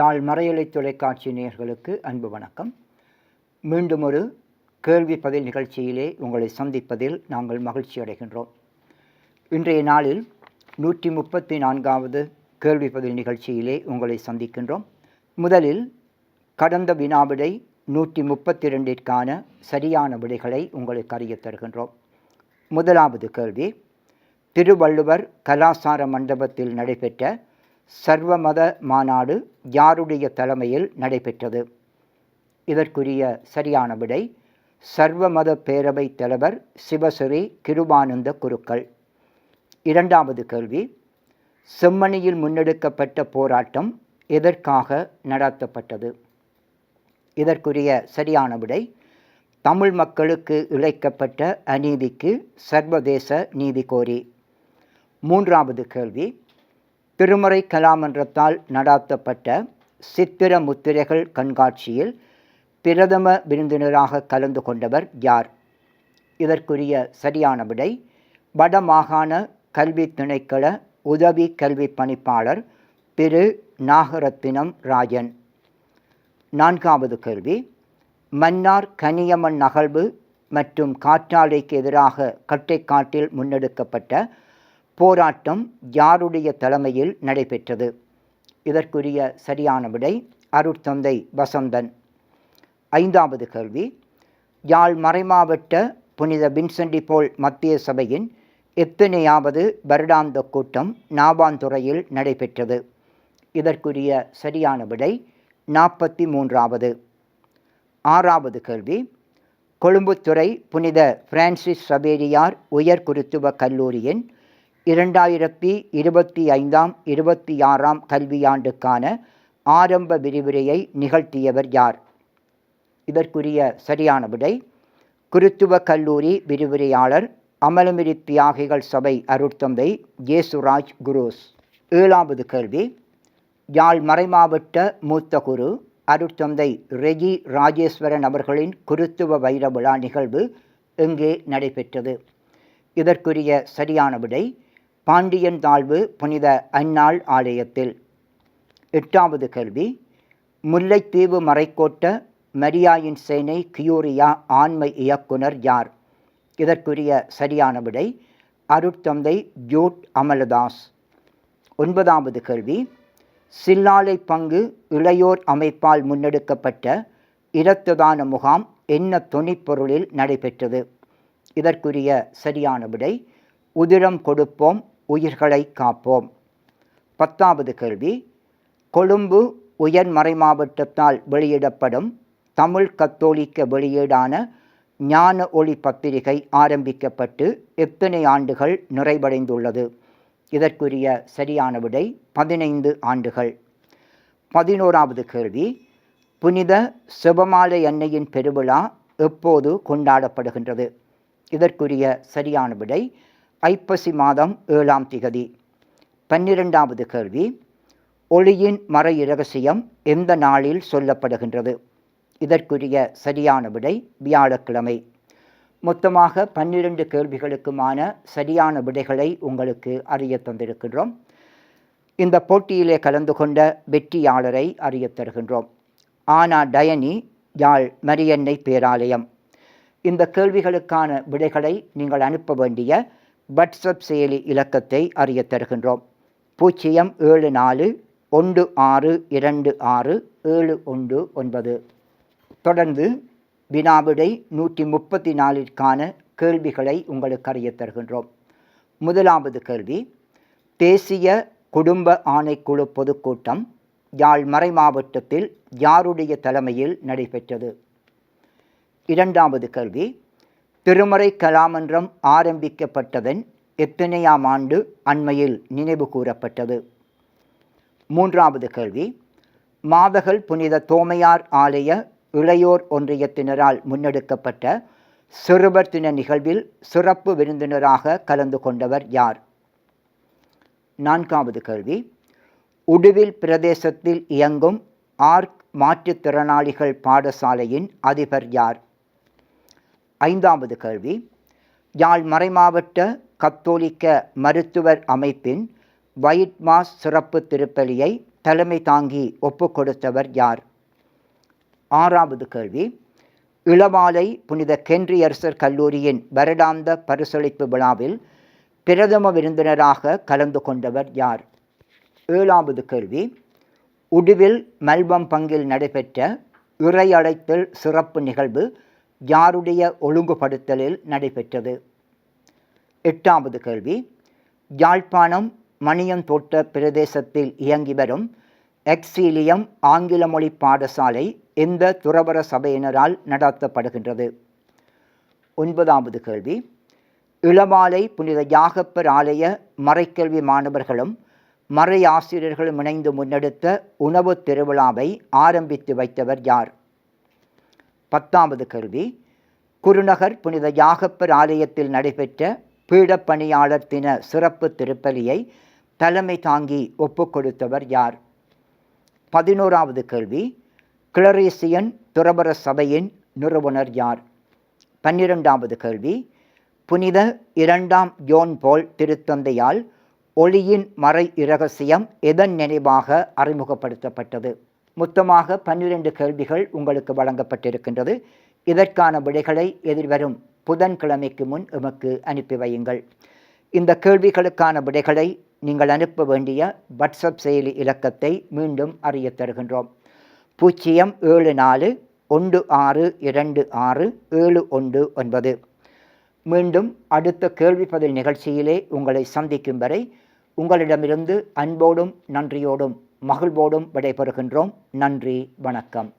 யாழ் மறையலை தொலைக்காட்சி நேயர்களுக்கு அன்பு வணக்கம். மீண்டும் ஒரு கேள்வி பதில் நிகழ்ச்சியிலே உங்களை சந்திப்பதில் நாங்கள் மகிழ்ச்சி அடைகின்றோம். இன்றைய நாளில் நூற்றி முப்பத்தி நான்காவது கேள்வி பதில் நிகழ்ச்சியிலே உங்களை சந்திக்கின்றோம். முதலில் கடந்த வினாவிடை நூற்றி முப்பத்தி ரெண்டிற்கான சரியான விடைகளை உங்களுக்கு அறியத் தருகின்றோம். முதலாவது கேள்வி திருவள்ளுவர் கலாசார மண்டபத்தில் நடைபெற்ற சர்வமத மாநாடு யாருடைய தலைமையில் நடைபெற்றது? இதற்குரிய சரியான விடை சர்வமத பேரவை தலைவர் சிவஸ்ரீ கிருபானந்த குருக்கள். இரண்டாவது கேள்வி செம்மணியில் முன்னெடுக்கப்பட்ட போராட்டம் எதற்காக நடத்தப்பட்டது? இதற்குரிய சரியான விடை தமிழ் மக்களுக்கு இழைக்கப்பட்ட அநீதிக்கு சர்வதேச நீதி கோரி. மூன்றாவது கேள்வி திருமறை கலாமன்றத்தால் நடாத்தப்பட்ட சித்திர முத்திரைகள் கண்காட்சியில் பிரதம விருந்தினராக கலந்து கொண்டவர் யார்? இதற்குரிய சரியான விடை வடமாகாண கல்வி திணைக்கள உதவி கல்வி பணிப்பாளர் திரு. நாகரத்தினம் ராஜன். நான்காவது கேள்வி மன்னார் கனியம்மன் நகழ்வு மற்றும் காற்றாலைக்கு எதிராக கட்டைக்காட்டில் முன்னெடுக்கப்பட்ட போராட்டம் யாருடைய தலைமையில் நடைபெற்றது? இதற்குரிய சரியான விடை அருட்தந்தை வசந்தன். ஐந்தாவது கேள்வி. யாழ் மறைமாவட்ட புனித வின்சென்டி போல் மத்திய சபையின் எத்தனையாவது வருடாந்த கூட்டம் நாவாந்துறையில் நடைபெற்றது? இதற்குரிய சரியான விடை நாற்பத்தி மூன்றாவது ஆறாவது கேள்வி. கொழும்புத்துறை புனித பிரான்சிஸ் சவேரியார் உயர் குருத்துவ கல்லூரியின் இரண்டாயிரத்தி இருபத்தி ஐந்தாம் இருபத்தி ஆறாம் கல்வியாண்டுக்கான ஆரம்ப விரிவுரையை நிகழ்த்தியவர் யார்? இதற்குரிய சரியான விடை குருத்துவ கல்லூரி விரிவுரையாளர் அமலமிரி தியாகிகள் சபை அருட்தந்தை ஜேசுராஜ் குரோஸ். ஏழாவது கேள்வி யாழ் மறைமாவட்ட மூத்த குரு அருட்தந்தை ரெஜி ராஜேஸ்வரன் அவர்களின் குருத்துவ வைர விழா நிகழ்வு எங்கே நடைபெற்றது? இதற்குரிய சரியான விடை பாண்டியன் தாழ்வு புனித அந்நாள் ஆலயத்தில். எட்டாவது கேள்வி. முல்லைத்தீவு மறைக்கோட்ட மரியாயின் சேனை கியூரியா ஆண்மை இயக்குனர் யார்? இதற்குரிய சரியான விடை அருட்தந்தை ஜூட் அமலதாஸ். ஒன்பதாவது கேள்வி. சில்லாலை பங்கு இளையோர் அமைப்பால் முன்னெடுக்கப்பட்ட இரத்ததான முகாம் என்ன துணிப்பொருளில் நடைபெற்றது? இதற்குரிய சரியான விடை உதிரம் கொடுப்போம் உயிர்களை காப்போம். பத்தாவது கேள்வி கொழும்பு உயர் மறைமாவட்டத்தால் வெளியிடப்படும் தமிழ் கத்தோலிக்க வெளியீடான ஞான ஒளி பத்திரிகை ஆரம்பிக்கப்பட்டு எத்தனை ஆண்டுகள் நிறைவடைந்துள்ளது? இதற்குரிய சரியான விடை பதினைந்து ஆண்டுகள். பதினோராவது கேள்வி புனித சிவமாலை அன்னையின் பெருவிழா எப்போது கொண்டாடப்படுகின்றது? இதற்குரிய சரியான விடை ஐப்பசி மாதம் ஏழாம் திகதி. பன்னிரெண்டாவது கேள்வி ஒளியின் மறை இரகசியம் எந்த நாளில் சொல்லப்படுகின்றது? இதற்குரிய சரியான விடை வியாழக்கிழமை. மொத்தமாக பன்னிரண்டு கேள்விகளுக்குமான சரியான விடைகளை உங்களுக்கு அறிய தந்திருக்கின்றோம். இந்த போட்டியிலே கலந்து கொண்ட வெற்றியாளரை அறிய தருகின்றோம். ஆனா டயனி யாழ் மரியன்னை பேராலயம். இந்த கேள்விகளுக்கான விடைகளை நீங்கள் அனுப்ப வேண்டிய வாட்ஸ்அப் செயலி இலக்கத்தை அறிய தருகின்றோம். பூஜ்ஜியம் ஏழு நாலு ஒன்று ஆறு இரண்டு ஆறு ஏழு ஒன்று ஒன்பது. தொடர்ந்து வினாவிடை நூற்றி முப்பத்தி நாலிற்கான கேள்விகளை உங்களுக்கு அறிய தருகின்றோம். முதலாவது கேள்வி தேசிய குடும்ப ஆணைக்குழு பொதுக்கூட்டம் யாழ் மறை மாவட்டத்தில் யாருடைய தலைமையில் நடைபெற்றது? இரண்டாவது கேள்வி திருமறை கலாமன்றம் ஆரம்பிக்கப்பட்டதன் எத்தனையாம் ஆண்டு அண்மையில் நினைவு கூறப்பட்டது? மூன்றாவது கேள்வி. மாதகள் புனித தோமையார் ஆலய இளையோர் ஒன்றியத்தினரால் முன்னெடுக்கப்பட்ட சிறுவர் தின நிகழ்வில் சிறப்பு விருந்தினராக கலந்து கொண்டவர் யார்? நான்காவது கேள்வி. உடுவில் பிரதேசத்தில் இயங்கும் ஆர்க் மாற்றுத்திறனாளிகள் பாடசாலையின் அதிபர் யார்? ஐந்தாவது கேள்வி. யாழ் மறைமாவட்ட கத்தோலிக்க மருத்துவர் அமைப்பின் ஒயிட் மாஸ் சிறப்பு திருப்பலியை தலைமை தாங்கி ஒப்புக் கொடுத்தவர் யார்? ஆறாவது கேள்வி. இளவாலை புனித கென்றியரசர் கல்லூரியின் வருடாந்த பரிசளிப்பு விழாவில் பிரதம விருந்தினராக கலந்து கொண்டவர் யார்? ஏழாவது கேள்வி. உடுவில் மல்பம் பங்கில் நடைபெற்ற இறையழைத்தல் சிறப்பு நிகழ்வு யாருடைய ஒழுங்குபடுத்தலில் நடைபெற்றது? எட்டாவது கேள்வி. யாழ்ப்பாணம் மணியந்தோட்ட பிரதேசத்தில் இயங்கி வரும் எக்ஸீலியம் ஆங்கில மொழி பாடசாலை எந்த துறவர சபையினரால் நடத்தப்படுகின்றது? ஒன்பதாவது கேள்வி. இளவாலை புனித யாகப்பர் ஆலய மறைக்கல்வி மாணவர்களும் மறை ஆசிரியர்களும் இணைந்து முன்னெடுத்த உணவு திருவிழாவை ஆரம்பித்து வைத்தவர் யார்? பத்தாவது கேள்வி குருநகர் புனித யாகப்பர் ஆலயத்தில் நடைபெற்ற பீடப்பணியாளர் தின சிறப்பு திருப்பலியை தலைமை தாங்கி ஒப்புக்கொடுத்தவர் யார்? பதினோராவது கேள்வி கிளரேசியன் துறவர சபையின் நிறுவனர் யார்? பன்னிரெண்டாவது கேள்வி புனித இரண்டாம் ஜோன் போல் திருத்தந்தையால் ஒளியின் மறை இரகசியம் எதன் நினைவாக அறிமுகப்படுத்தப்பட்டது? மொத்தமாக பன்னிரண்டு கேள்விகள் உங்களுக்கு வழங்கப்பட்டிருக்கின்றது. இதற்கான விடைகளை எதிர்வரும் புதன்கிழமைக்கு முன் எமக்கு அனுப்பி வையுங்கள். இந்த கேள்விகளுக்கான விடைகளை நீங்கள் அனுப்ப வேண்டிய வாட்ஸ்அப் செயலி இலக்கத்தை மீண்டும் அறிய தருகின்றோம். பூஜ்ஜியம் ஏழு நாலு ஒன்று ஆறு இரண்டு ஆறு ஏழு ஒன்று ஒன்பது. மீண்டும் அடுத்த கேள்வி பதில் நிகழ்ச்சியிலே உங்களை சந்திக்கும் வரை உங்களிடமிருந்து அன்போடும் நன்றியோடும் மகிழ்வோடும் விடைபெறுகின்றோம். நன்றி வணக்கம்.